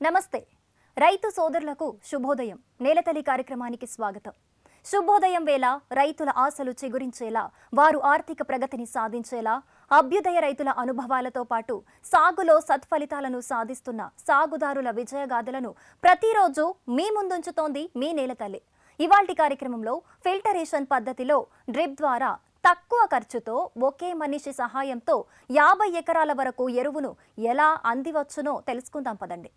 నమస్తే. రైతు సోదరులకు శుభోదయం. నేలతల్లి కార్యక్రమానికి స్వాగతం. శుభోదయం వేళ రైతుల ఆశలు చిగురించేలా వారు ఆర్థిక ప్రగతిని సాధించేలా అభ్యుదయ రైతుల అనుభవాలతో పాటు సాగులో సత్ఫలితాలను సాధిస్తున్న సాగుదారుల విజయగాథలను ప్రతిరోజు మీ ముందుంచుతోంది మీ నేలతల్లి. ఇవాల్టి కార్యక్రమంలో ఫిల్టరేషన్ పద్ధతిలో డ్రిప్ ద్వారా తక్కువ ఖర్చుతో ఒకే మనిషి సహాయంతో యాభై ఎకరాల వరకు ఎరువును ఎలా అందివచ్చునో తెలుసుకుందాం పదండి.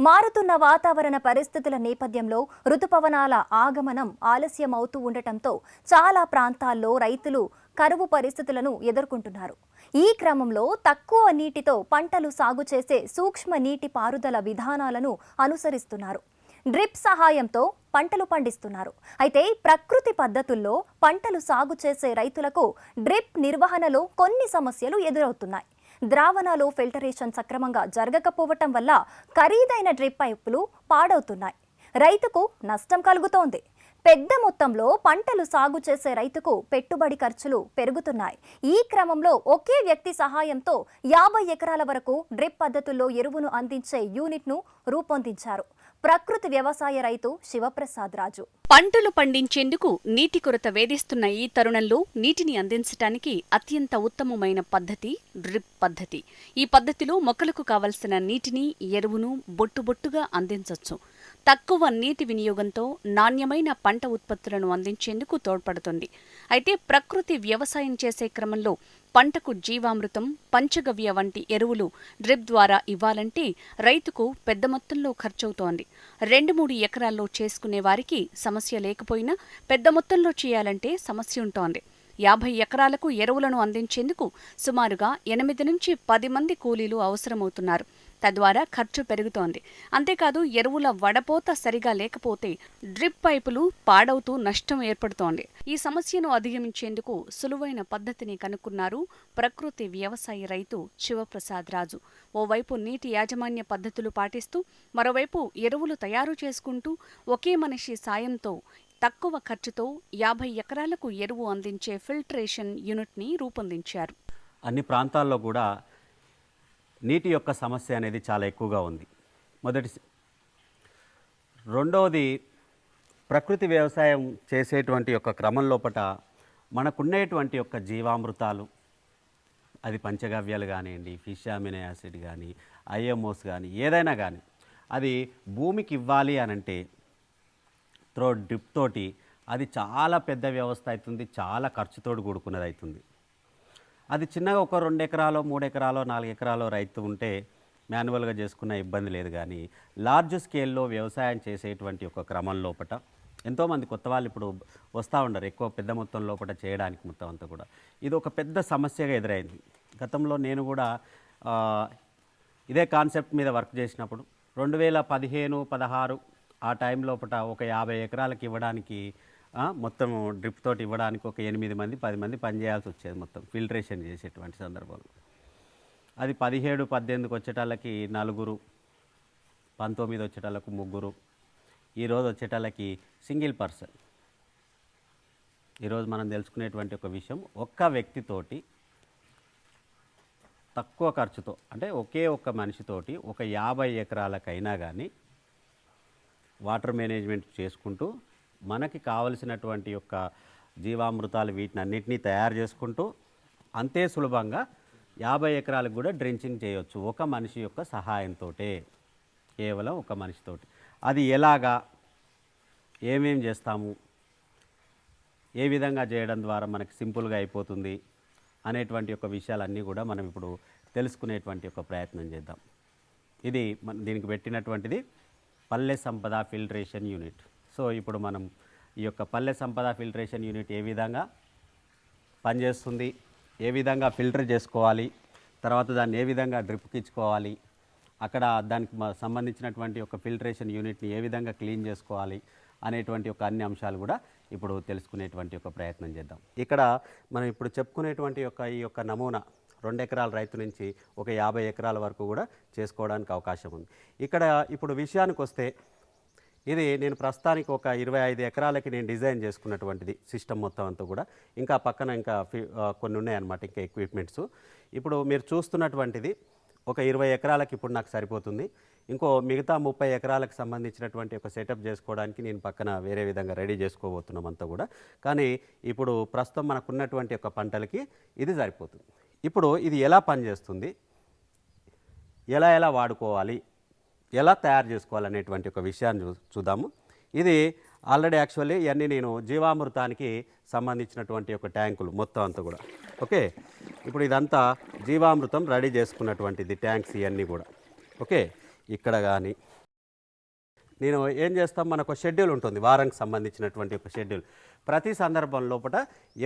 మారుతున్న వాతావరణ పరిస్థితుల నేపథ్యంలో రుతుపవనాల ఆగమనం ఆలస్యం అవుతూ ఉండటంతో చాలా ప్రాంతాల్లో రైతులు కరువు పరిస్థితులను ఎదుర్కొంటున్నారు. ఈ క్రమంలో తక్కువ నీటితో పంటలు సాగు చేసే సూక్ష్మ నీటి పారుదల విధానాలను అనుసరిస్తున్నారు. డ్రిప్ సహాయంతో పంటలు పండిస్తున్నారు. అయితే ప్రకృతి పద్ధతుల్లో పంటలు సాగు చేసే రైతులకు డ్రిప్ నిర్వహణలో కొన్ని సమస్యలు ఎదురవుతున్నాయి. ద్రావణాలు ఫిల్టరేషన్ సక్రమంగా జరగకపోవటం వల్ల ఖరీదైన డ్రిప్ పైపులు పాడవుతున్నాయి. రైతుకు నష్టం కలుగుతోంది. పెద్ద మొత్తంలో పంటలు సాగు చేసే రైతుకు పెట్టుబడి ఖర్చులు పెరుగుతున్నాయి. ఈ క్రమంలో ఒకే వ్యక్తి సహాయంతో యాభై ఎకరాల వరకు డ్రిప్ పద్ధతుల్లో ఎరువును అందించే యూనిట్ను రూపొందించారు. ప్రకృతి వ్యవసాయ రైతు శివప్రసాద్ రాజు. పంటలు పండించేందుకు నీటి కొరత వేధిస్తున్న ఈ తరుణంలో నీటిని అందించటానికి అత్యంత ఉత్తమమైన పద్ధతి డ్రిప్ పద్ధతి. ఈ పద్ధతిలో మొక్కలకు కావలసిన నీటిని ఎరువును బొట్టుబొట్టుగా అందించవచ్చు తక్కువ నీటి వినియోగంతో నాణ్యమైన పంట ఉత్పత్తులను అందించేందుకు తోడ్పడుతుంది. అయితే ప్రకృతి వ్యవసాయం చేసే క్రమంలో పంటకు జీవామృతం పంచగవ్య వంటి ఎరువులు డ్రిప్ ద్వారా ఇవ్వాలంటే రైతుకు పెద్ద మొత్తంలో ఖర్చవుతోంది. రెండు మూడు ఎకరాల్లో చేసుకునే వారికి సమస్య లేకపోయినా పెద్ద మొత్తంలో చేయాలంటే సమస్య ఉంటోంది. యాభై ఎకరాలకు ఎరువులను అందించేందుకు సుమారుగా ఎనిమిది నుంచి పది మంది కూలీలు అవసరమవుతున్నారు. తద్వారా ఖర్చు పెరుగుతోంది. అంతేకాదు ఎరువుల వడపోత సరిగా లేకపోతే డ్రిప్ పైపులు పాడవుతూ నష్టం ఏర్పడుతోంది. ఈ సమస్యను అధిగమించేందుకు సులువైన పద్ధతిని కనుక్కున్నారు ప్రకృతి వ్యవసాయ రైతు శివప్రసాద్ రాజు. ఓవైపు నీటి యాజమాన్య పద్ధతులు పాటిస్తూ మరోవైపు ఎరువులు తయారు చేసుకుంటూ ఒకే మనిషి సాయంతో తక్కువ ఖర్చుతో యాభై ఎకరాలకు ఎరువు అందించే ఫిల్టరేషన్ యూనిట్ని రూపొందించారు. అన్ని ప్రాంతాల్లో కూడా నీటి యొక్క సమస్య అనేది చాలా ఎక్కువగా ఉంది. మొదటి రెండవది ప్రకృతి వ్యవసాయం చేసేటువంటి యొక్క క్రమం మనకున్నేటువంటి మనకున్నటువంటి యొక్క జీవామృతాలు అది పంచగవ్యాలు కానివ్వండి ఫిష్ అమినో యాసిడ్ కానీ ఐఎంఓస్ కానీ ఏదైనా కానీ అది భూమికి ఇవ్వాలి అని అంటే త్రో డ్రిప్ తోటి అది చాలా పెద్ద వ్యవస్థ అవుతుంది చాలా ఖర్చుతోడు కూడుకున్నది అవుతుంది అది చిన్నగా ఒక రెండు ఎకరాలో మూడు ఎకరాలో నాలుగు ఎకరాలో రైతు ఉంటే మాన్యువల్గా చేసుకున్న ఇబ్బంది లేదు కానీ లార్జ్ స్కేల్లో వ్యవసాయం చేసేటువంటి ఒక క్రమం లోపట ఎంతోమంది కొత్త వాళ్ళు ఇప్పుడు వస్తూ ఉండరు ఎక్కువ పెద్ద మొత్తం లోపల చేయడానికి మొత్తం అంతా కూడా. ఇది ఒక పెద్ద సమస్యగా ఎదురైంది. గతంలో నేను కూడా ఇదే కాన్సెప్ట్ మీద వర్క్ చేసినప్పుడు రెండు వేల పదిహేను పదహారు ఆ టైం లోపల ఒక యాభై ఎకరాలకు ఇవ్వడానికి మొత్తం డ్రిప్ తోటి ఇవ్వడానికి ఒక ఎనిమిది మంది పది మంది పనిచేయాల్సి వచ్చేది మొత్తం ఫిల్టరేషన్ చేసేటువంటి సందర్భంలో. అది పదిహేడు పద్దెనిమిదికి వచ్చేటాళ్ళకి నలుగురు పంతొమ్మిది వచ్చేటాళ్ళకు ముగ్గురు ఈరోజు వచ్చేటాళ్ళకి సింగిల్ పర్సన్. ఈరోజు మనం తెలుసుకునేటువంటి ఒక విషయం ఒక్క వ్యక్తితోటి తక్కువ ఖర్చుతో అంటే ఒకే ఒక్క మనిషితోటి ఒక యాభై ఎకరాలకైనా కానీ వాటర్ మేనేజ్మెంట్ చేసుకుంటూ మనకి కావలసినటువంటి యొక్క జీవామృతాలు వీటిని అన్నిటినీ తయారు చేసుకుంటూ అంతే సులభంగా యాభై ఎకరాలకు కూడా డ్రించింగ్ చేయొచ్చు ఒక మనిషి యొక్క సహాయంతో కేవలం ఒక మనిషితోటి అది ఎలాగా ఏమేం చేస్తాము ఏ విధంగా చేయడం ద్వారా మనకి సింపుల్గా అయిపోతుంది అనేటువంటి యొక్క విషయాలన్నీ కూడా మనం ఇప్పుడు తెలుసుకునేటువంటి ఒక ప్రయత్నం చేద్దాం. ఇది మన దీనికి పెట్టినటువంటిది పల్లె సంపద ఫిల్టరేషన్ యూనిట్. సో ఇప్పుడు మనం ఈ యొక్క పల్లె సంపద ఫిల్టరేషన్ యూనిట్ ఏ విధంగా పనిచేస్తుంది ఏ విధంగా ఫిల్టర్ చేసుకోవాలి తర్వాత దాన్ని ఏ విధంగా డ్రిప్కి ఇచ్చుకోవాలి అక్కడ దానికి సంబంధించినటువంటి ఒక ఫిల్టరేషన్ యూనిట్ని ఏ విధంగా క్లీన్ చేసుకోవాలి అనేటువంటి ఒక అన్ని అంశాలు కూడా ఇప్పుడు తెలుసుకునేటువంటి ఒక ప్రయత్నం చేద్దాం. ఇక్కడ మనం ఇప్పుడు చెప్పుకునేటువంటి యొక్క ఈ యొక్క నమూనా రెండు ఎకరాల రైతు నుంచి ఒక యాభై ఎకరాల వరకు కూడా చేసుకోవడానికి అవకాశం ఉంది. ఇక్కడ ఇప్పుడు విషయానికి వస్తే ఇది నేను ప్రస్తుతానికి ఒక ఇరవై ఐదు ఎకరాలకి నేను డిజైన్ చేసుకున్నటువంటిది సిస్టమ్ మొత్తం అంతా కూడా. ఇంకా పక్కన ఇంకా కొన్ని ఉన్నాయన్నమాట ఇంకా ఎక్విప్మెంట్స్ ఇప్పుడు మీరు చూస్తున్నటువంటిది ఒక ఇరవై ఎకరాలకి ఇప్పుడు నాకు సరిపోతుంది. ఇంకో మిగతా ముప్పై ఎకరాలకు సంబంధించినటువంటి ఒక సెటప్ చేసుకోవడానికి నేను పక్కన వేరే విధంగా రెడీ చేసుకోబోతున్నాం అంతా కూడా. కానీ ఇప్పుడు ప్రస్తుతం మనకున్నటువంటి ఒక పంటలకి ఇది సరిపోతుంది. ఇప్పుడు ఇది ఎలా పనిచేస్తుంది? ఎలా ఎలా వాడుకోవాలి? ఎలా తయారు చేసుకోవాలనేటువంటి ఒక విషయాన్ని చూ చూద్దాము. ఇది ఆల్రెడీ యాక్చువల్లీ ఇవన్నీ నేను జీవామృతానికి సంబంధించినటువంటి ఒక ట్యాంకులు మొత్తం అంతా కూడా. ఓకే? ఇప్పుడు ఇదంతా జీవామృతం రెడీ చేసుకున్నటువంటిది ట్యాంక్స్ ఇవన్నీ కూడా. ఓకే? ఇక్కడ కానీ నేను ఏం చేస్తాం? మనకు షెడ్యూల్ ఉంటుంది వారానికి సంబంధించినటువంటి ఒక షెడ్యూల్. ప్రతి సందర్భం లోపల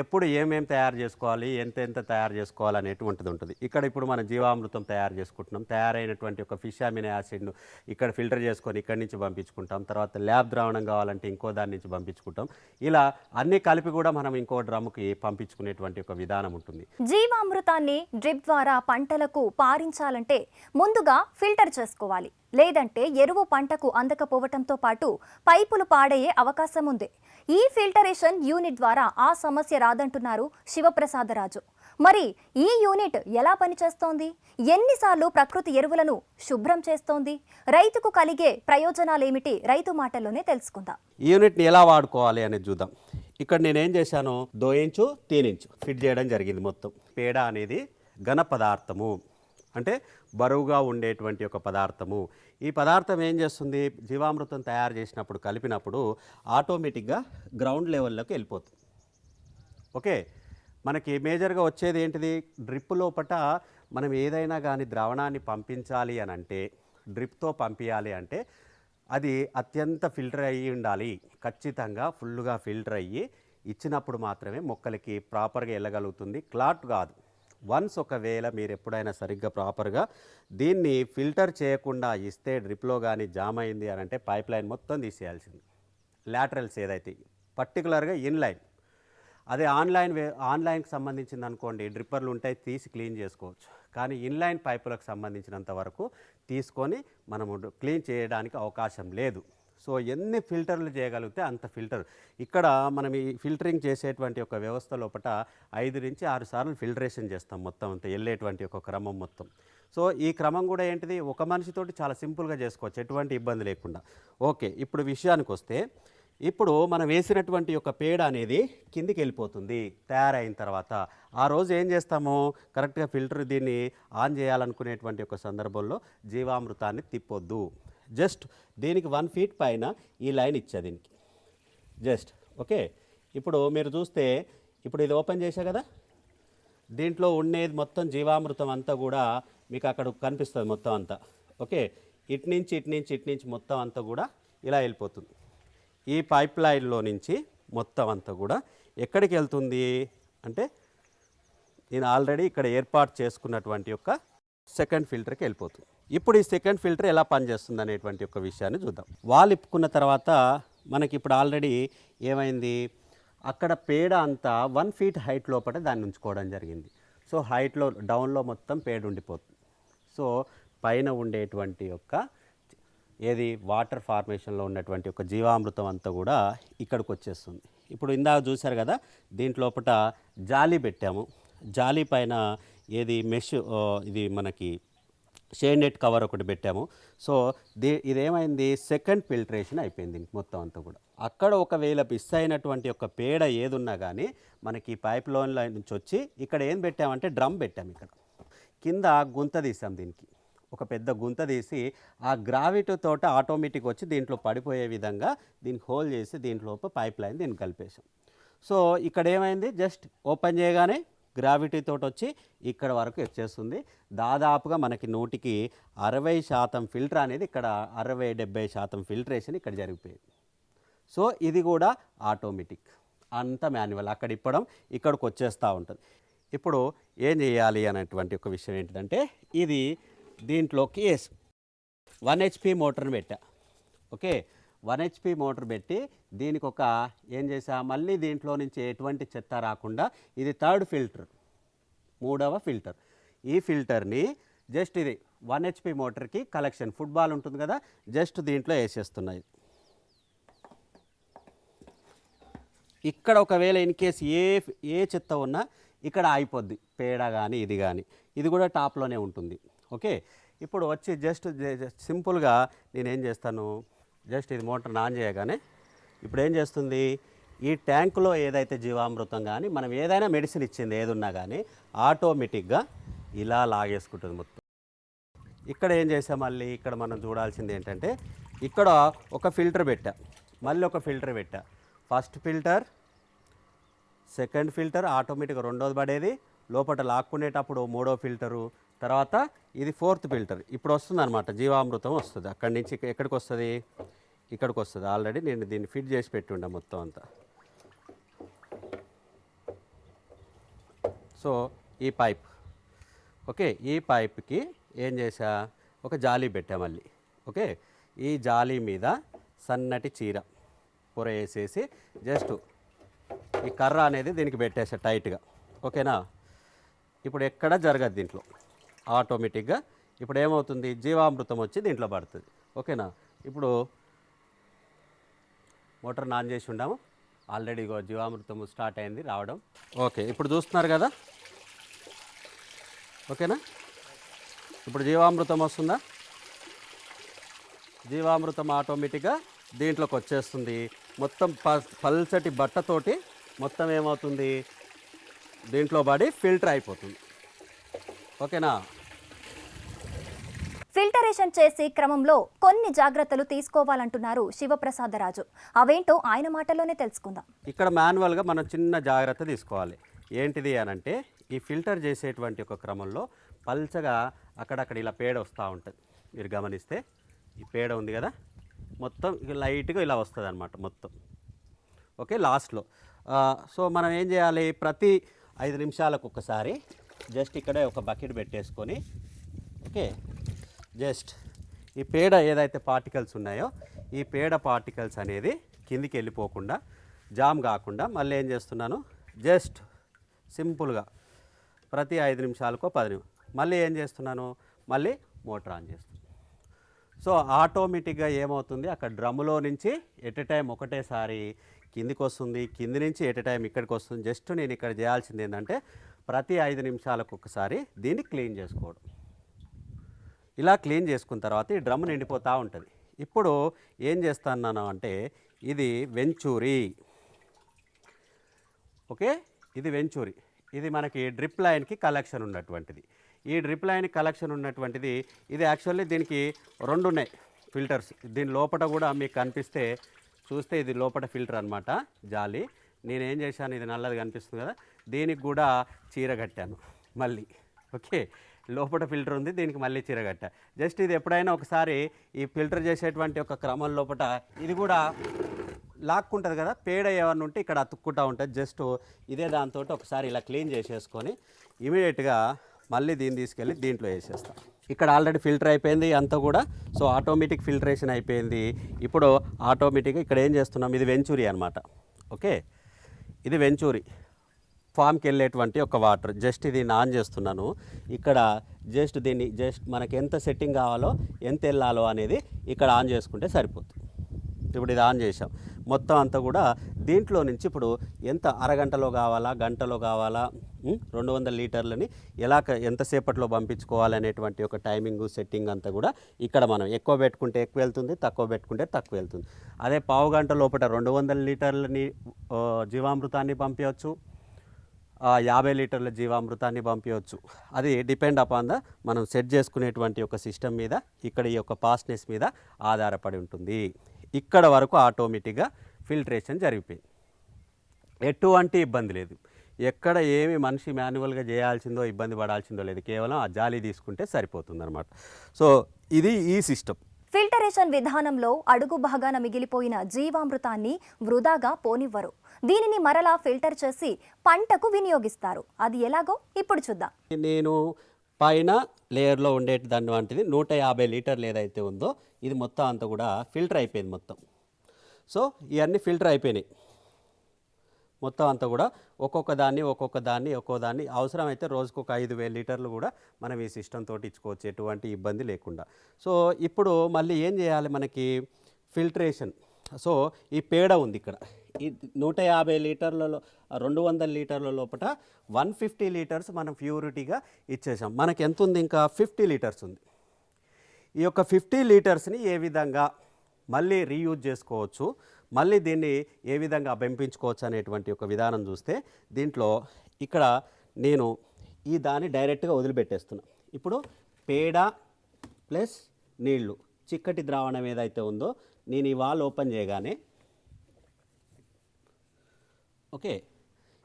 ఎప్పుడు ఏమేమి తయారు చేసుకోవాలి ఎంత ఎంత తయారు చేసుకోవాలి అనేటువంటిది ఉంటుంది. ఇక్కడ ఇప్పుడు మనం జీవామృతం తయారు చేసుకుంటున్నాం. తయారైనటువంటి ఒక ఫిష్ అమినో యాసిడ్ను ఇక్కడ ఫిల్టర్ చేసుకొని ఇక్కడి నుంచి పంపించుకుంటాం. తర్వాత ల్యాబ్ ద్రావణం కావాలంటే ఇంకో దాని నుంచి పంపించుకుంటాం. ఇలా అన్నీ కలిపి కూడా మనం ఇంకో డ్రమ్కి పంపించుకునేటువంటి ఒక విధానం ఉంటుంది. జీవామృతాన్ని డ్రిప్ ద్వారా పంటలకు పారించాలంటే ముందుగా ఫిల్టర్ చేసుకోవాలి. లేదంటే ఎరువు పంటకు అందకపోవటంతో పాటు పైపులు పాడయ్యే అవకాశం ఉంది. ఈ ఫిల్టరేషన్ యూనిట్ ద్వారా ఆ సమస్య రాదంటున్నారు శివప్రసాదరాజు. మరి ఈ యూనిట్ ఎలా పనిచేస్తోంది? ఎన్నిసార్లు ప్రకృతి ఎరువులను శుభ్రం చేస్తోంది? రైతుకు కలిగే ప్రయోజనాలేమిటి? రైతు మాటల్లోనే తెలుసుకుందాం. ఈ యూనిట్ని ఎలా వాడుకోవాలి అనేది చూద్దాం. ఇక్కడ నేనేం చేశాను? దోయించు తీనించు. ఫిట్ చేయడం జరిగింది మొత్తం. పేడ అనేది ఘన పదార్థము. అంటే బరువుగా ఉండేటువంటి ఒక పదార్థము. ఈ పదార్థం ఏం చేస్తుంది? జీవామృతం తయారు చేసినప్పుడు కలిపినప్పుడు ఆటోమేటిక్గా గ్రౌండ్ లెవెల్లోకి వెళ్ళిపోతుంది. ఓకే? మనకి మేజర్గా వచ్చేది ఏంటిది? డ్రిప్ లోపట మనం ఏదైనా కానీ ద్రావణాన్ని పంపించాలి అని అంటే డ్రిప్తో పంపించాలి అంటే అది అత్యంత ఫిల్టర్ అయ్యి ఉండాలి. ఖచ్చితంగా ఫుల్గా ఫిల్టర్ అయ్యి ఇచ్చినప్పుడు మాత్రమే మొక్కలకి ప్రాపర్గా వెళ్ళగలుగుతుంది. క్లాట్ కాదు. వన్స్ ఒకవేళ మీరు ఎప్పుడైనా సరిగ్గా ప్రాపర్గా దీన్ని ఫిల్టర్ చేయకుండా ఇస్తే డ్రిప్లో కానీ జామ్ అయింది అని అంటే పైప్ లైన్ మొత్తం తీసేయాల్సింది. లాటరల్స్ ఏదైతే పర్టికులర్గా ఇన్లైన్ అదే ఆన్లైన్ వే ఆన్లైన్కి సంబంధించింది అనుకోండి డ్రిప్పర్లు ఉంటాయి తీసి క్లీన్ చేసుకోవచ్చు. కానీ ఇన్లైన్ పైపులకు సంబంధించినంత వరకు తీసుకొని మనము క్లీన్ చేయడానికి అవకాశం లేదు. సో ఎన్ని ఫిల్టర్లు చేయగలిగితే అంత ఫిల్టర్. ఇక్కడ మనం ఈ ఫిల్టరింగ్ చేసేటువంటి ఒక వ్యవస్థ లోపల ఐదు నుంచి ఆరు సార్లు ఫిల్టరేషన్ చేస్తాం మొత్తం అంతా వెళ్ళేటువంటి ఒక క్రమం మొత్తం. సో ఈ క్రమం కూడా ఏంటిది? ఒక మనిషితోటి చాలా సింపుల్గా చేసుకోవచ్చు ఎటువంటి ఇబ్బంది లేకుండా. ఓకే ఇప్పుడు విషయానికి వస్తే ఇప్పుడు మనం వేసినటువంటి ఒక పేడ అనేది కిందికి వెళ్ళిపోతుంది తయారైన తర్వాత. ఆ రోజు ఏం చేస్తాము? కరెక్ట్గా ఫిల్టర్ దీన్ని ఆన్ చేయాలనుకునేటువంటి ఒక సందర్భంలో జీవామృతాన్ని తిప్పొద్దు. జస్ట్ దీనికి వన్ ఫీట్ పైన ఈ లైన్ ఇచ్చా దీనికి. జస్ట్ ఓకే ఇప్పుడు మీరు చూస్తే ఇప్పుడు ఇది ఓపెన్ చేశా కదా? దీంట్లో ఉండేది మొత్తం జీవామృతం అంతా కూడా మీకు అక్కడ కనిపిస్తుంది మొత్తం అంతా. ఓకే ఇటు నుంచి ఇటు నుంచి ఇటు నుంచి మొత్తం అంతా కూడా ఇలా వెళ్ళిపోతుంది. ఈ పైప్ లైన్లో నుంచి మొత్తం అంతా కూడా ఎక్కడికి వెళ్తుంది అంటే నేను ఆల్రెడీ ఇక్కడ ఏర్పాటు చేసుకున్నటువంటి యొక్క సెకండ్ ఫిల్టర్కి వెళ్ళిపోతుంది. ఇప్పుడు ఈ సెకండ్ ఫిల్టర్ ఎలా పనిచేస్తుంది అనేటువంటి ఒక విషయాన్ని చూద్దాం. వాల్ ఇప్పుకున్న తర్వాత మనకి ఇప్పుడు ఆల్రెడీ ఏమైంది? అక్కడ పేడ అంతా వన్ ఫీట్ హైట్ లోపల దాన్ని ఉంచుకోవడం జరిగింది. సో హైట్లో డౌన్లో మొత్తం పేడ ఉండిపోతుంది సో పైన ఉండేటువంటి యొక్క ఏది? వాటర్ ఫార్మేషన్లో ఉన్నటువంటి ఒక జీవామృతం అంతా కూడా ఇక్కడికి వచ్చేస్తుంది. ఇప్పుడు ఇందాక చూశారు కదా దీంట్లోపట జాలి పెట్టాము. జాలి పైన ఏది? మెష్ ఇది మనకి షేడ్ నెట్ కవర్ ఒకటి పెట్టాము. సో దీ ఇదేమైంది? సెకండ్ ఫిల్టరేషన్ అయిపోయింది మొత్తం అంతా కూడా. అక్కడ ఒకవేళ మిస్ అయినటువంటి ఒక పేడ ఏదున్నా కానీ మనకి పైప్ లైన్ నుంచి వచ్చి ఇక్కడ ఏం పెట్టామంటే డ్రమ్ పెట్టాము ఇక్కడ. కింద గుంత తీసాం దీనికి. ఒక పెద్ద గుంత తీసి ఆ గ్రావిటీ తోట ఆటోమేటిక్ వచ్చి దీంట్లో పడిపోయే విధంగా దీనికి హోల్ చేసి దీంట్లో పైప్ లైన్ దీన్ని కలిపేసాం సో ఇక్కడ ఏమైంది జస్ట్ ఓపెన్ చేయగానే గ్రావిటీ తోటి వచ్చి ఇక్కడ వరకు వచ్చేస్తుంది దాదాపుగా మనకి నూటికి అరవై శాతం ఫిల్టర్ అనేది ఇక్కడ అరవై డెబ్బై శాతం ఫిల్టరేషన్ ఇక్కడ జరిగిపోయింది. సో ఇది కూడా ఆటోమేటిక్. అంత మాన్యువల్. అక్కడ ఇప్పడం ఇక్కడికి వచ్చేస్తూ ఉంటుంది. ఇప్పుడు ఏం చేయాలి అనేటువంటి ఒక విషయం ఏంటిదంటే ఇది దీంట్లోకి వన్ హెచ్పి మోటార్ని పెట్టా. ఓకే? వన్ హెచ్పి మోటార్ పెట్టి దీనికి ఒక ఏం చేసా? మళ్ళీ దీంట్లో నుంచి ఎటువంటి చెత్త రాకుండా ఇది థర్డ్ ఫిల్టర్ మూడవ ఫిల్టర్. ఈ ఫిల్టర్ని జస్ట్ ఇది వన్ హెచ్పి మోటార్కి కలెక్షన్ ఫుట్బాల్ ఉంటుంది కదా జస్ట్ దీంట్లో వేసేస్తున్నాయి. ఇక్కడ ఒకవేళ ఇన్ కేస్ ఏ ఏ చెత్త ఉన్నా ఇక్కడ ఆగిపోద్ది పేడ కానీ ఇది కానీ ఇది కూడా టాప్లోనే ఉంటుంది. ఓకే? ఇప్పుడు వచ్చి జస్ట్ సింపుల్గా నేనేం చేస్తాను? జస్ట్ ఇది మోటార్ ఆన్ చేయగానే ఇప్పుడు ఏం చేస్తుంది? ఈ ట్యాంకులో ఏదైతే జీవామృతం కానీ మనం ఏదైనా మెడిసిన్ ఇచ్చింది ఏదున్నా కానీ ఆటోమేటిక్గా ఇలా లాగేసుకుంటుంది మొత్తం. ఇక్కడ ఏం చేసాం మళ్ళీ? ఇక్కడ మనం చూడాల్సింది ఏంటంటే ఇక్కడ ఒక ఫిల్టర్ పెట్టా. మళ్ళీ ఒక ఫిల్టర్ పెట్టా. ఫస్ట్ ఫిల్టర్ సెకండ్ ఫిల్టర్ ఆటోమేటిక్గా రెండోది పడేది. లోపల లాక్కునేటప్పుడు మూడో ఫిల్టరు తర్వాత ఇది ఫోర్త్ ఫిల్టర్. ఇప్పుడు వస్తుంది అనమాట జీవామృతం వస్తుంది. అక్కడి నుంచి ఎక్కడికి వస్తుంది? ఇక్కడికి వస్తుంది. ఆల్రెడీ నేను దీన్ని ఫిట్ చేసి పెట్టుండే మొత్తం అంతా. సో ఈ పైప్. ఓకే ఈ పైప్కి ఏం చేసా ఒక జాలీ పెట్టా మళ్ళీ. ఓకే ఈ జాలీ మీద సన్నటి చీర పొర వేసేసి జస్ట్ ఈ కర్ర అనేది దీనికి పెట్టేసా టైట్గా. ఓకేనా? ఇప్పుడు ఎక్కడ జరగదు దీంట్లో? ఆటోమేటిక్గా ఇప్పుడు ఏమవుతుంది? జీవామృతం వచ్చి దీంట్లో పడుతుంది. ఓకేనా? ఇప్పుడు మోటార్ ఆన్ చేసి ఉండాము. ఆల్రెడీ ఇగో జీవామృతం స్టార్ట్ అయింది రావడం. ఓకే ఇప్పుడు చూస్తున్నారు కదా? ఓకేనా? ఇప్పుడు జీవామృతం వస్తుందా? జీవామృతం ఆటోమేటిక్గా దీంట్లోకి వచ్చేస్తుంది. మొత్తం ప పల్చటి బట్టతోటి మొత్తం ఏమవుతుంది? దీంట్లో పడి ఫిల్టర్ అయిపోతుంది. ఓకేనా? ఫిల్టరేషన్ చేసే క్రమంలో కొన్ని జాగ్రత్తలు తీసుకోవాలంటున్నారు శివప్రసాదరాజు. అవేంటో ఆయన మాటలోనే తెలుసుకుందాం. ఇక్కడ మాన్యువల్గా మనం చిన్న జాగ్రత్త తీసుకోవాలి. ఏంటిది అని అంటే ఈ ఫిల్టర్ చేసేటువంటి ఒక క్రమంలో పల్చగా అక్కడక్కడ ఇలా పేడ వస్తూ ఉంటుంది. మీరు గమనిస్తే ఈ పేడ ఉంది కదా మొత్తం ఇక లైట్గా ఇలా వస్తుంది అనమాట మొత్తం. ఓకే లాస్ట్లో. సో మనం ఏం చేయాలి ప్రతి ఐదు నిమిషాలకు ఒకసారి జస్ట్ ఇక్కడే ఒక బకెట్ పెట్టేసుకొని ఓకే జస్ట్ ఈ పేడ ఏదైతే పార్టికల్స్ ఉన్నాయో ఈ పేడ పార్టికల్స్ అనేది కిందికి వెళ్ళిపోకుండా జామ్ కాకుండా మళ్ళీ ఏం చేస్తున్నాను? జస్ట్ సింపుల్గా ప్రతి ఐదు నిమిషాలకో పది నిమిషం మళ్ళీ ఏం చేస్తున్నాను? మళ్ళీ మోటార్ ఆన్ చేస్తున్నాను. సో ఆటోమేటిక్గా ఏమవుతుంది? అక్కడ డ్రమ్ములో నుంచి ఎట్ ఎ టైం ఒకటేసారి కిందికి వస్తుంది కింది నుంచి ఎట్ ఎ టైం ఇక్కడికి వస్తుంది. జస్ట్ నేను ఇక్కడ చేయాల్సింది ఏంటంటే ప్రతి ఐదు నిమిషాలకు ఒకసారి దీన్ని క్లీన్ చేసుకోవడం. ఇలా క్లీన్ చేసుకున్న తర్వాత ఈ డ్రమ్ నిండిపోతూ ఉంటుంది. ఇప్పుడు ఏం చేస్తాను అంటే ఇది వెంచూరి. ఓకే? ఇది వెంచూరి. ఇది మనకి డ్రిప్ లైన్కి కలెక్షన్ ఉన్నటువంటిది. ఈ డ్రిప్ లైన్ కలెక్షన్ ఉన్నటువంటిది ఇది యాక్చువల్లీ దీనికి రెండు ఉన్నాయి ఫిల్టర్స్. దీని లోపల కూడా మీకు కనిపిస్తే చూస్తే ఇది లోపల ఫిల్టర్ అనమాట జాలి. నేనేం చేశాను? ఇది నల్లది కనిపిస్తుంది కదా. దీనికి కూడా చీర కట్టాను మళ్ళీ. ఓకే? లోపల ఫిల్టర్ ఉంది దీనికి మళ్ళీ చీరగట్ట. జస్ట్ ఇది ఎప్పుడైనా ఒకసారి ఈ ఫిల్టర్ చేసేటువంటి ఒక క్రమం లోపల ఇది కూడా లాక్కుంటుంది కదా పేడ ఏమన్నా ఉంటే ఇక్కడ అతుక్కుంటూ ఉంటుంది. జస్ట్ ఇదే దాంతో ఒకసారి ఇలా క్లీన్ చేసేసుకొని ఇమీడియట్గా మళ్ళీ దీన్ని తీసుకెళ్ళి దీంట్లో వేసేస్తాం. ఇక్కడ ఆల్రెడీ ఫిల్టర్ అయిపోయింది అంతా కూడా. సో ఆటోమేటిక్ ఫిల్టరేషన్ అయిపోయింది. ఇప్పుడు ఆటోమేటిక్గా ఇక్కడ ఏం చేస్తున్నాం ఇది వెంచూరి అనమాట ఓకే? ఇది వెంచూరి. ఫామ్కి వెళ్ళేటువంటి ఒక వాటర్ జస్ట్ ఇది ఆన్ చేస్తున్నాను. ఇక్కడ జస్ట్ దీన్ని జస్ట్ మనకి ఎంత సెట్టింగ్ కావాలో ఎంత వెళ్ళాలో అనేది ఇక్కడ ఆన్ చేసుకుంటే సరిపోతుంది. ఇప్పుడు ఇది ఆన్ చేసాం మొత్తం అంతా కూడా దీంట్లో నుంచి ఇప్పుడు ఎంత అరగంటలో కావాలా గంటలో కావాలా రెండు వందల లీటర్లని ఎలా ఎంతసేపట్లో పంపించుకోవాలనేటువంటి ఒక టైమింగ్ సెట్టింగ్ అంతా కూడా ఇక్కడ మనం ఎక్కువ పెట్టుకుంటే ఎక్కువ వెళ్తుంది తక్కువ పెట్టుకుంటే తక్కువ వెళ్తుంది. అదే పావు గంట లోపల రెండు వందల లీటర్లని జీవామృతాన్ని పంపించవచ్చు యాభై లీటర్ల జీవామృతాన్ని పంపించవచ్చు అది డిపెండ్ అపాన్ ద మనం సెట్ చేసుకునేటువంటి ఒక సిస్టమ్ మీద ఇక్కడ ఈ యొక్క పాస్నెస్ మీద ఆధారపడి ఉంటుంది. ఇక్కడ వరకు ఆటోమేటిక్గా ఫిల్టరేషన్ జరిగిపోయింది. ఎటువంటి ఇబ్బంది లేదు. ఎక్కడ ఏమి మనిషి మాన్యువల్గా చేయాల్సిందో ఇబ్బంది పడాల్సిందో లేదు. కేవలం ఆ జాలి తీసుకుంటే సరిపోతుంది సో ఇది ఈ సిస్టమ్. ఫిల్టరేషన్ విధానంలో అడుగు భాగాన మిగిలిపోయిన జీవామృతాన్ని వృధాగా పోనివ్వరు. దీనిని మరలా ఫిల్టర్ చేసి పంటకు వినియోగిస్తారు. అది ఎలాగో ఇప్పుడు చూద్దాం. నేను పైన లేయర్లో ఉండే దాని వంటిది నూట యాభై లీటర్లు ఏదైతే ఉందో ఇది మొత్తం అంతా కూడా ఫిల్టర్ అయిపోయింది మొత్తం. సో ఇవన్నీ ఫిల్టర్ అయిపోయినాయి. మొత్తం అంతా కూడా ఒక్కొక్క దాన్ని ఒక్కొక్క దాన్ని ఒక్కో దాన్ని అవసరమైతే రోజుకు ఒక ఐదు వేల లీటర్లు కూడా మనం ఈ సిస్టమ్ తోటి ఇచ్చుకోవచ్చు ఎటువంటి ఇబ్బంది లేకుండా. సో ఇప్పుడు మళ్ళీ ఏం చేయాలి మనకి? ఫిల్టరేషన్. సో ఈ పేడ ఉంది ఇక్కడ. ఈ నూట యాభై లీటర్లలో రెండు వందల లీటర్ల లోపల వన్ ఫిఫ్టీ లీటర్స్ మనం ప్యూరిటీగా ఇచ్చేసాం. మనకి ఎంత ఉంది ఇంకా? ఫిఫ్టీ లీటర్స్ ఉంది. ఈ యొక్క ఫిఫ్టీ లీటర్స్ని ఏ విధంగా మళ్ళీ రీయూజ్ చేసుకోవచ్చు? మళ్ళీ దీన్ని ఏ విధంగా పెంపించుకోవచ్చు అనేటువంటి ఒక విధానం చూస్తే దీంట్లో ఇక్కడ నేను ఈ దాన్ని డైరెక్ట్గా వదిలిపెట్టేస్తున్నా. ఇప్పుడు పేడ ప్లస్ నీళ్ళు చిక్కటి ద్రావణం ఏదైతే ఉందో నేను ఈ వాల్ ఓపెన్ చేయగానే ఓకే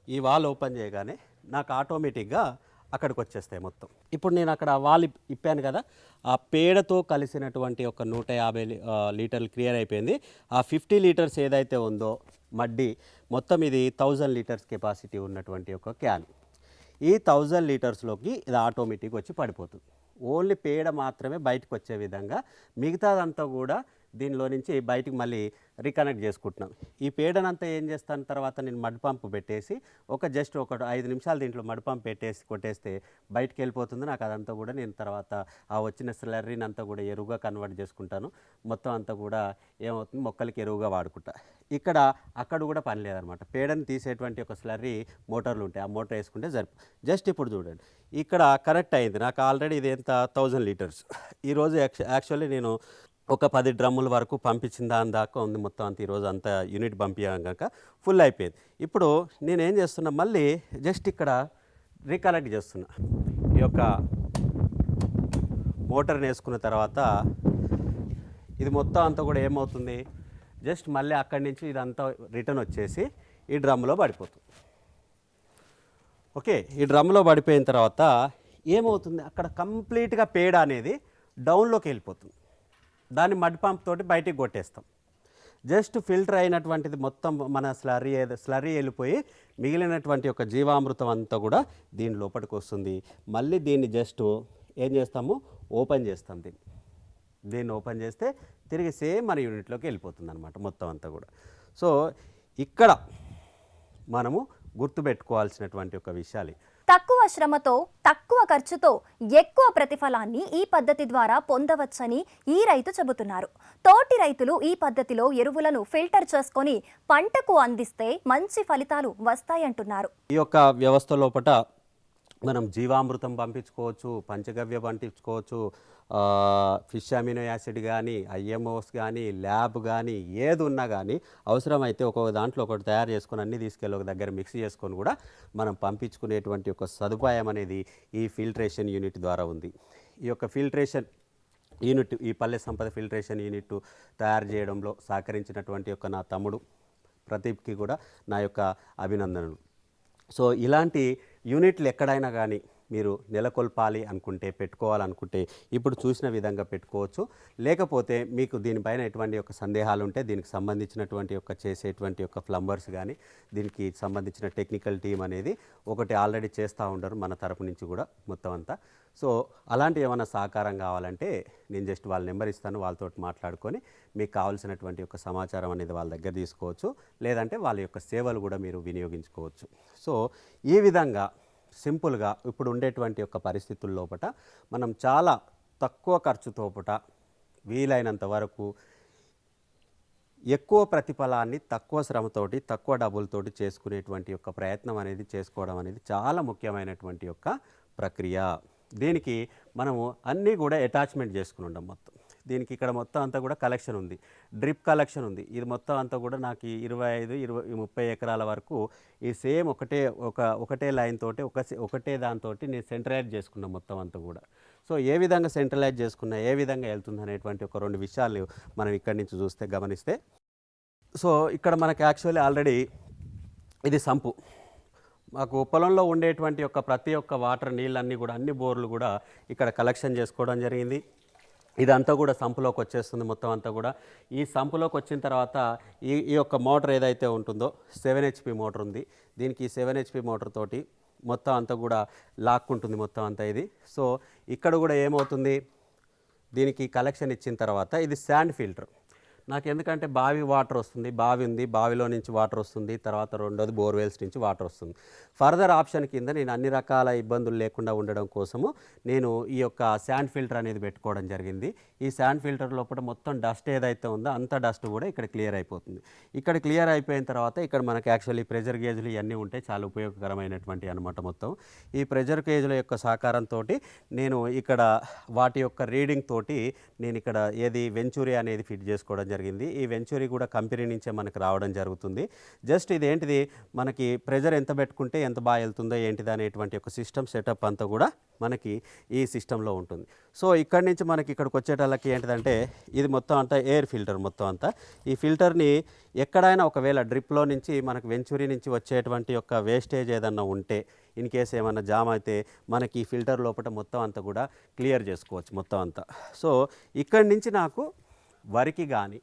ఈ వాల్ ఓపెన్ చేయగానే నాకు ఆటోమేటిక్గా అక్కడికి వచ్చేస్తాయి మొత్తం. ఇప్పుడు నేను అక్కడ వాల్ ఇప్పాను కదా ఆ పేడతో కలిసినటువంటి ఒక నూట యాభై లీటర్లు క్లియర్ అయిపోయింది. ఆ ఫిఫ్టీ లీటర్స్ ఏదైతే ఉందో మడ్డి మొత్తం ఇది థౌజండ్ లీటర్స్ కెపాసిటీ ఉన్నటువంటి ఒక క్యాన్. ఈ థౌజండ్ లీటర్స్లోకి ఇది ఆటోమేటిక్ వచ్చి పడిపోతుంది. ఓన్లీ పేడ మాత్రమే బయటకు వచ్చే విధంగా మిగతాదంతా కూడా దీనిలో నుంచి బయటికి మళ్ళీ రికనెక్ట్ చేసుకుంటున్నాం. ఈ పేడనంతా ఏం చేస్తాను? తర్వాత నేను మడ్ పంప్ పెట్టేసి ఒక జస్ట్ ఒక ఐదు నిమిషాలు దీంట్లో మడ్ పంప్ పెట్టేసి కొట్టేస్తే బయటికి వెళ్ళిపోతుంది. నాకు అదంతా కూడా నేను తర్వాత ఆ వచ్చిన స్లర్రీని అంతా కూడా ఎరువుగా కన్వర్ట్ చేసుకుంటాను. మొత్తం అంతా కూడా ఏమవుతుంది? మొక్కలకి ఎరువుగా వాడుకుంటా. ఇక్కడ అక్కడ కూడా పని లేదనమాట. పేడని తీసేటువంటి ఒక స్లర్రీ మోటార్లు ఉంటాయి. ఆ మోటార్ వేసుకుంటే సరిపో. జస్ట్ ఇప్పుడు చూడండి. ఇక్కడ కరెక్ట్ అయింది. నాకు ఆల్రెడీ ఇది ఎంత? Thousand litres. ఈరోజు యాక్చువల్లీ నేను ఒక పది డ్రమ్ముల వరకు పంపించిన దాని దాకా ఉంది మొత్తం అంత. ఈరోజు అంత యూనిట్ పంపించాక ఫుల్ అయిపోయింది. ఇప్పుడు నేను ఏం చేస్తున్నా మళ్ళీ జస్ట్ ఇక్కడ రీకలెక్ట్ చేస్తున్నా. ఈ యొక్క మోటార్ని వేసుకున్న తర్వాత ఇది మొత్తం అంతా కూడా ఏమవుతుంది? జస్ట్ మళ్ళీ అక్కడి నుంచి ఇదంతా రిటర్న్ వచ్చేసి ఈ డ్రమ్లో పడిపోతుంది. ఓకే ఈ డ్రమ్లో పడిపోయిన తర్వాత ఏమవుతుంది? అక్కడ కంప్లీట్గా పేడ అనేది డౌన్లోకి వెళ్ళిపోతుంది. దాన్ని మడ్ పంప్ తోటి బయటికి కొట్టేస్తాం. జస్ట్ ఫిల్టర్ అయినటువంటిది మొత్తం మన స్లరీ స్లరీ వెళ్ళిపోయి మిగిలినటువంటి ఒక జీవామృతం అంతా కూడా దీని లోపలికి వస్తుంది. మళ్ళీ దీన్ని జస్ట్ ఏం చేస్తాము? ఓపెన్ చేస్తాం దీన్ని. దీన్ని ఓపెన్ చేస్తే తిరిగి సేమ్ మన యూనిట్లోకి వెళ్ళిపోతుంది అనమాట మొత్తం అంతా కూడా. సో ఇక్కడ మనము గుర్తుపెట్టుకోవాల్సినటువంటి ఒక విషయాలు. తక్కువ శ్రమతో తక్కువ ఖర్చుతో ఎక్కువ ప్రతిఫలాన్ని ఈ పద్ధతి ద్వారా పొందవచ్చని ఈ రైతు చెబుతున్నారు. తోటి రైతులు ఈ పద్ధతిలో ఎరువులను ఫిల్టర్ చేసుకొని పంటకు అందిస్తే మంచి ఫలితాలు వస్తాయంటున్నారు. ఈ యొక్క వ్యవస్థ లోపట మనం జీవామృతం పంపించుకోవచ్చు పంచగవ్య పంపించుకోవచ్చు ఫిష్ అమినో యాసిడ్ కానీ ఐఎంఓస్ కానీ ల్యాబ్ కానీ ఏది ఉన్నా కానీ అవసరమైతే ఒక్కొక్క దాంట్లో ఒకటి తయారు చేసుకొని అన్ని తీసుకెళ్ళి ఒక దగ్గర మిక్స్ చేసుకొని కూడా మనం పంపించుకునేటువంటి ఒక సదుపాయం అనేది ఈ ఫిల్టరేషన్ యూనిట్ ద్వారా ఉంది. ఈ యొక్క ఫిల్టరేషన్ యూనిట్ ఈ పల్లె సంపద ఫిల్టరేషన్ యూనిట్ తయారు చేయడంలో సహకరించినటువంటి యొక్క నా తమ్ముడు ప్రదీప్కి కూడా నా యొక్క అభినందనలు. సో ఇలాంటి యూనిట్లు ఎక్కడైనా కానీ మీరు నెలకొల్పాలి అనుకుంటే పెట్టుకోవాలనుకుంటే ఇప్పుడు చూసిన విధంగా పెట్టుకోవచ్చు. లేకపోతే మీకు దీనిపైన ఎటువంటి యొక్క సందేహాలు ఉంటే దీనికి సంబంధించినటువంటి యొక్క చేసేటువంటి యొక్క ప్లంబర్స్ కానీ దీనికి సంబంధించిన టెక్నికల్ టీం అనేది ఒకటి ఆల్రెడీ చేస్తూ ఉండరు మన తరపు నుంచి కూడా మొత్తం అంతా. సో అలాంటి ఏమైనా సహకారం కావాలంటే నేను జస్ట్ వాళ్ళ నెంబర్ ఇస్తాను వాళ్ళతో మాట్లాడుకొని మీకు కావాల్సినటువంటి యొక్క సమాచారం అనేది వాళ్ళ దగ్గర తీసుకోవచ్చు. లేదంటే వాళ్ళ యొక్క సేవలు కూడా మీరు వినియోగించుకోవచ్చు. సో ఈ విధంగా సింపుల్గా ఇప్పుడు ఉండేటువంటి యొక్క పరిస్థితుల్లోపట మనం చాలా తక్కువ ఖర్చుతోపట వీలైనంత వరకు ఎక్కువ ప్రతిఫలాన్ని తక్కువ శ్రమతోటి తక్కువ డబ్బులతోటి చేసుకునేటువంటి యొక్క ప్రయత్నం అనేది చేసుకోవడం అనేది చాలా ముఖ్యమైనటువంటి యొక్క ప్రక్రియ. దీనికి మనము అన్నీ కూడా అటాచ్మెంట్ చేసుకుని ఉండం మొత్తం. దీనికి ఇక్కడ మొత్తం అంతా కూడా కలెక్షన్ ఉంది. డ్రిప్ కలెక్షన్ ఉంది. ఇది మొత్తం అంతా కూడా నాకు ఇరవై ఐదు ఇరవై ముప్పై ఎకరాల వరకు ఈ సేమ్ ఒకటే ఒక ఒకటే లైన్ తోటి ఒక ఒకటే దాంతో నేను సెంట్రలైజ్ చేసుకున్నాను మొత్తం అంతా కూడా. సో ఏ విధంగా సెంట్రలైజ్ చేసుకున్నా ఏ విధంగా వెళ్తుంది అనేటువంటి ఒక రెండు విషయాలు మనం ఇక్కడి నుంచి చూస్తే గమనిస్తే. సో ఇక్కడ మనకి యాక్చువల్లీ ఆల్రెడీ ఇది సంపు. మాకు పొలంలో ఉండేటువంటి యొక్క ప్రతి ఒక్క వాటర్ నీళ్ళన్నీ కూడా అన్ని బోర్లు కూడా ఇక్కడ కలెక్షన్ చేసుకోవడం జరిగింది. ఇదంతా కూడా సంపులోకి వచ్చేస్తుంది మొత్తం అంతా కూడా. ఈ సంపులోకి వచ్చిన తర్వాత ఈ ఈ యొక్క మోటార్ ఏదైతే ఉంటుందో సెవెన్ హెచ్పి మోటార్ ఉంది. దీనికి సెవెన్ హెచ్పి మోటార్ తోటి మొత్తం అంతా కూడా లాక్కుంటుంది మొత్తం అంతా ఇది. సో ఇక్కడ కూడా ఏమవుతుంది? దీనికి కలెక్షన్ ఇచ్చిన తర్వాత ఇది శాండ్ ఫిల్టర్. నాకు ఎందుకంటే బావి వాటర్ వస్తుంది. బావి ఉంది. బావిలో నుంచి వాటర్ వస్తుంది. తర్వాత రెండోది బోర్వెల్స్ నుంచి వాటర్ వస్తుంది. ఫర్దర్ ఆప్షన్ కింద నేను అన్ని రకాల ఇబ్బందులు లేకుండా ఉండడం కోసము నేను ఈ యొక్క శాండ్ ఫిల్టర్ అనేది పెట్టుకోవడం జరిగింది. ఈ శాండ్ ఫిల్టర్ లోపల మొత్తం డస్ట్ ఏదైతే ఉందో అంత డస్ట్ కూడా ఇక్కడ క్లియర్ అయిపోతుంది. ఇక్కడ క్లియర్ అయిపోయిన తర్వాత ఇక్కడ మనకి యాక్చువల్లీ ప్రెజర్ గేజ్లు ఇవన్నీ ఉంటే చాలా ఉపయోగకరమైనటువంటి అనమాట మొత్తం. ఈ ప్రెజర్ గేజ్ల యొక్క సహకారంతో నేను ఇక్కడ వాటి యొక్క రీడింగ్ తోటి నేను ఇక్కడ ఏది వెంచూరి అనేది ఫిట్ చేసుకోవడం జరిగింది జరిగింది. ఈ వెంచూరీ కూడా కంపెనీ నుంచే మనకు రావడం జరుగుతుంది. జస్ట్ ఇది ఏంటిది మనకి ప్రెజర్ ఎంత పెట్టుకుంటే ఎంత బాగా వెళ్తుందో ఏంటిది అనేటువంటి ఒక సిస్టమ్ సెటప్ అంతా కూడా మనకి ఈ సిస్టంలో ఉంటుంది. సో ఇక్కడి నుంచి మనకి ఇక్కడికి వచ్చేటళ్ళకి ఏంటిదంటే ఇది మొత్తం అంతా ఎయిర్ ఫిల్టర్ మొత్తం అంతా. ఈ ఫిల్టర్ని ఎక్కడైనా ఒకవేళ డ్రిప్లో నుంచి మనకు వెంచూరీ నుంచి వచ్చేటువంటి యొక్క వేస్టేజ్ ఏదన్నా ఉంటే ఇన్ కేస్ ఏమైనా జామ్ అయితే మనకి ఈ ఫిల్టర్ లోపల మొత్తం అంతా కూడా క్లియర్ చేసుకోవచ్చు మొత్తం అంతా. సో ఇక్కడి నుంచి నాకు వరికి కానీ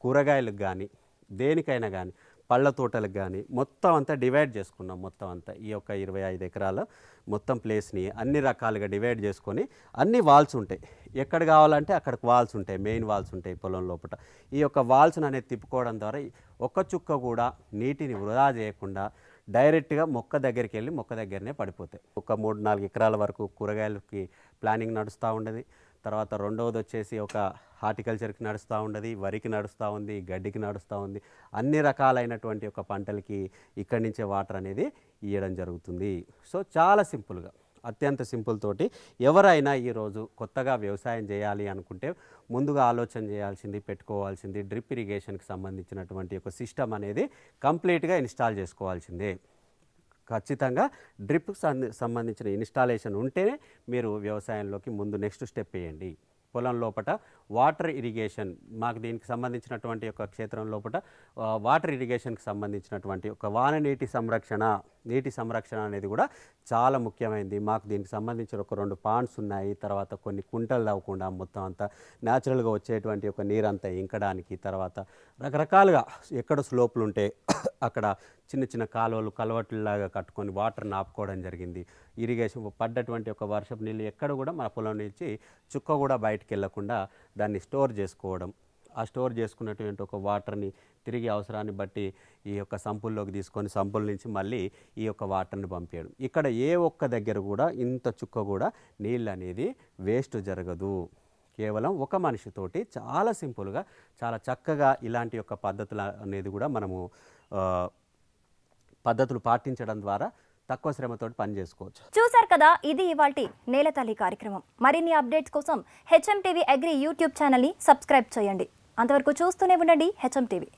కూరగాయలకు కానీ దేనికైనా కానీ పళ్ళ తోటలకు కానీ మొత్తం అంతా డివైడ్ చేసుకున్నాం మొత్తం అంతా. ఈ యొక్క ఇరవై ఐదు ఎకరాల మొత్తం ప్లేస్ని అన్ని రకాలుగా డివైడ్ చేసుకొని అన్ని వాల్స్ ఉంటాయి. ఎక్కడ కావాలంటే అక్కడికి వాల్స్ ఉంటాయి మెయిన్ వాల్స్ ఉంటాయి పొలం లోపల ఈ యొక్క వాల్స్ని అనేది తిప్పుకోవడం ద్వారా ఒక్క చుక్క కూడా నీటిని వృధా చేయకుండా డైరెక్ట్గా మొక్క దగ్గరికి వెళ్ళి మొక్క దగ్గరనే పడిపోతాయి. ఒక మూడు నాలుగు ఎకరాల వరకు కూరగాయలకి ప్లానింగ్ నడుస్తూ ఉండేది. తర్వాత రెండవది వచ్చేసి ఒక హార్టికల్చర్కి నడుస్తూ ఉండదు వరికి నడుస్తూ ఉంది గడ్డికి నడుస్తూ ఉంది. అన్ని రకాలైనటువంటి ఒక పంటలకి ఇక్కడి నుంచే వాటర్ అనేది ఇవ్వడం జరుగుతుంది. సో చాలా సింపుల్గా అత్యంత సింపుల్ తోటి ఎవరైనా ఈరోజు కొత్తగా వ్యవసాయం చేయాలి అనుకుంటే ముందుగా ఆలోచన చేయాల్సింది పెట్టుకోవాల్సింది డ్రిప్ ఇరిగేషన్కి సంబంధించినటువంటి ఒక సిస్టమ్ అనేది కంప్లీట్గా ఇన్స్టాల్ చేసుకోవాల్సిందే. ఖచ్చితంగా డ్రిప్ సంబంధించిన ఇన్స్టాలేషన్ ఉంటేనే మీరు వ్యవసాయంలోకి ముందు నెక్స్ట్ స్టెప్ వేయండి. పొలం లోపట వాటర్ ఇరిగేషన్ మాకు దీనికి సంబంధించినటువంటి ఒక క్షేత్రం లోపల వాటర్ ఇరిగేషన్కి సంబంధించినటువంటి ఒక వాన నీటి సంరక్షణ నీటి సంరక్షణ అనేది కూడా చాలా ముఖ్యమైనది మాకు దీనికి సంబంధించిన ఒక రెండు పాండ్స్ ఉన్నాయి తర్వాత కొన్ని కుంటలు తవ్వకుండా మొత్తం అంతా న్యాచురల్గా వచ్చేటువంటి ఒక నీరంతా ఇంకడానికి తర్వాత రకరకాలుగా ఎక్కడ స్లోపులు ఉంటే అక్కడ చిన్న చిన్న కాలువలు కలవట్లులాగా కట్టుకొని వాటర్ నాపుకోవడం జరిగింది. ఇరిగేషన్ పడ్డటువంటి ఒక వర్షపు నీళ్ళు ఎక్కడ కూడా మన పొలం నుంచి చుక్క కూడా బయటికి వెళ్ళకుండా దాన్ని స్టోర్ చేసుకోవడం. ఆ స్టోర్ చేసుకున్నటువంటి ఒక వాటర్ని తిరిగి అవసరాన్ని బట్టి ఈ యొక్క సంపుల్లోకి తీసుకొని సంపుల నుంచి మళ్ళీ ఈ యొక్క వాటర్ని పంపించడం ఇక్కడ ఏ ఒక్క దగ్గర కూడా ఇంత చుక్క కూడా నీళ్ళు అనేది వేస్ట్ జరగదు. కేవలం ఒక మనిషితోటి చాలా సింపుల్గా చాలా చక్కగా ఇలాంటి యొక్క పద్ధతులు అనేది కూడా మనము పద్ధతులు పాటించడం ద్వారా తక్కువ శ్రమతో పని చేసుకోవచ్చు. చూశారు కదా ఇది ఇవాల్టి నేలతల్లి కార్యక్రమం. మరిన్ని అప్డేట్స్ కోసం హెచ్ఎం టీవీ అగ్రి యూట్యూబ్ ఛానల్ని సబ్స్క్రైబ్ చేయండి. అంతవరకు చూస్తూనే ఉండండి హెచ్ఎం టీవీ.